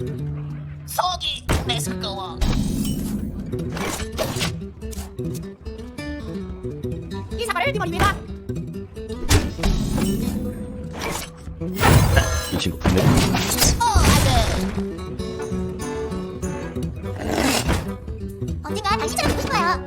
속이 매스꺼워. 이 사과를 뒤머리입니다. 이 친구 분명 어. 언젠가 당신처럼 되고 싶어요.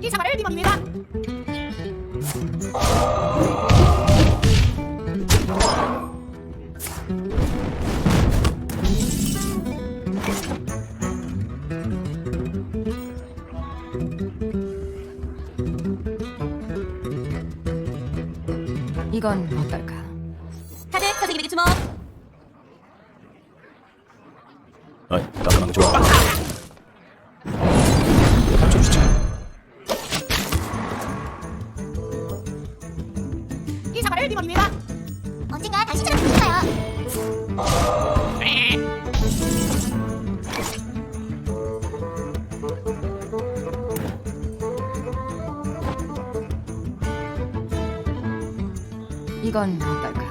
이 사과를 뒤머리입니다. 이건 어떨까? 다들 선생님에게 주목. 아이 거 좋아 가르쳐 주자 이 사과를 뒤머리입니다. 언젠가 당신처럼 되고 싶어요. 이건 어떨까?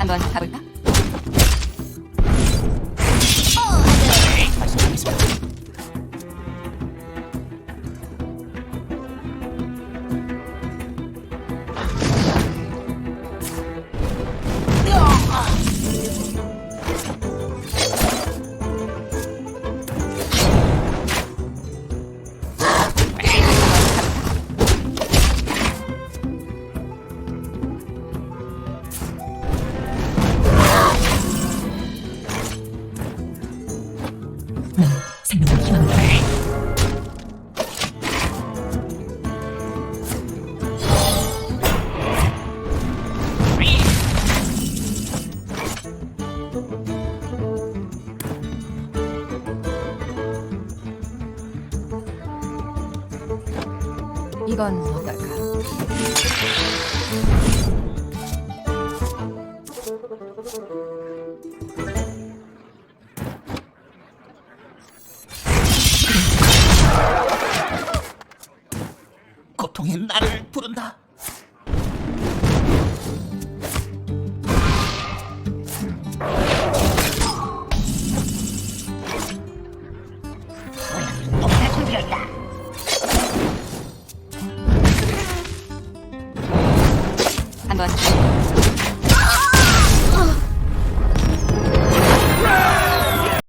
한번 가볼까? 이건 어떨까? 고통이 나를 부른다. 한번